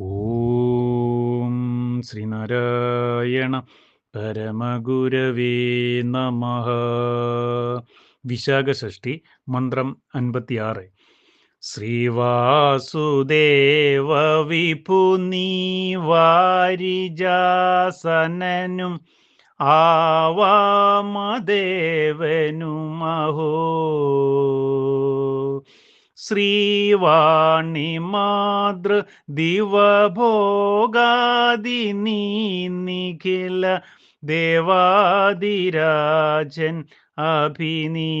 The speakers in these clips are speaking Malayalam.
ഓം ശ്രീനാരായണ പരമഗുരവേ നമ. വിശാഖഷ്ഠി മന്ത്രം അൻപത്തിയാറ്. ശ്രീവാസുദേവ വിപുനീ വാരിജാസനനും ആവാമദേവനുമഹോ. ശ്രീവാണി മാതൃ ദിവഭോഗാദി നീ നിഖില ദേവാദിരാജൻ അഭിനീ.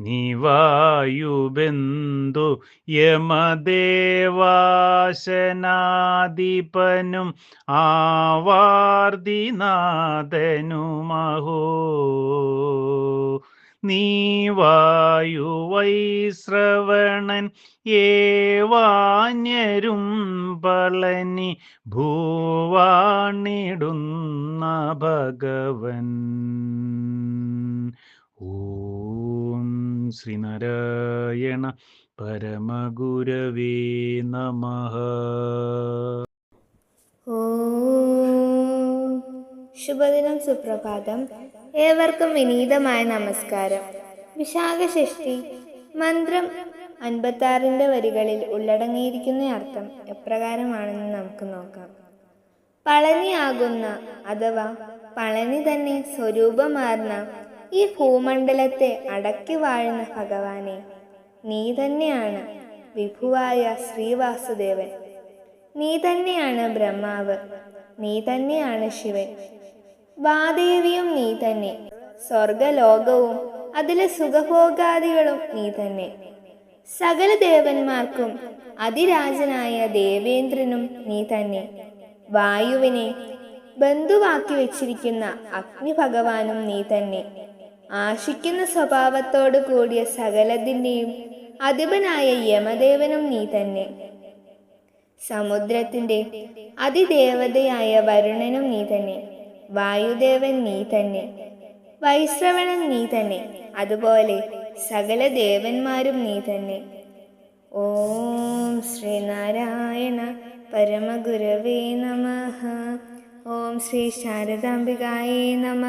നിവായുബിന്ദു യമദേവാശനാധിപനും ആവാർദിനാഥനുമഹോ. നീവായുവൈശ്രവണൻ ഏവാന്യരും പളനി ഭൂവാണിടുന്ന ഭഗവൻ ഓം ശ്രീനാരായണ പരമഗുരവേ നമ. ശുഭദിനം സുപ്രഭാതം ഏവർക്കും വിനീതമായ നമസ്കാരം. വിശാഖഷഷ്ടി മന്ത്രം അൻപത്താറിന്റെ വരികളിൽ ഉള്ളടങ്ങിയിരിക്കുന്ന അർത്ഥം എപ്രകാരമാണെന്ന് നമുക്ക് നോക്കാം. പളനിയാകുന്ന അഥവാ പളനി തന്നെ സ്വരൂപമാർന്ന ഈ ഭൂമണ്ഡലത്തെ അടക്കി വാഴുന്ന ഭഗവാനെ നീ തന്നെയാണ് വിഭുവായ ശ്രീവാസുദേവൻ. നീ തന്നെയാണ് ബ്രഹ്മാവ്. നീ തന്നെയാണ് ശിവൻ. വാദേവിയും നീ തന്നെ. സ്വർഗലോകവും അതിലെ സുഖഭോഗാദികളും നീ തന്നെ. സകല ദേവന്മാർക്കും അതിരാജനായ ദേവേന്ദ്രനും നീ തന്നെ. വായുവിനെ ബന്ധുവാക്കി വെച്ചിരിക്കുന്ന അഗ്നി ഭഗവാനും നീ തന്നെ. ആശിക്കുന്ന സ്വഭാവത്തോടു കൂടിയ സകലത്തിന്റെയും അധിപനായ യമദേവനും നീ തന്നെ. സമുദ്രത്തിന്റെ അതിദേവതയായ വരുണനും നീ തന്നെ. വായുദേവൻ നീ തന്നെ. വൈശ്രവണൻ നീ തന്നെ. അതുപോലെ സകല ദേവന്മാരും നീ തന്നെ. ഓം ശ്രീനാരായണ പരമഗുരവേ നമ. ഓം ശ്രീ ശാരദാംബികായേ നമ.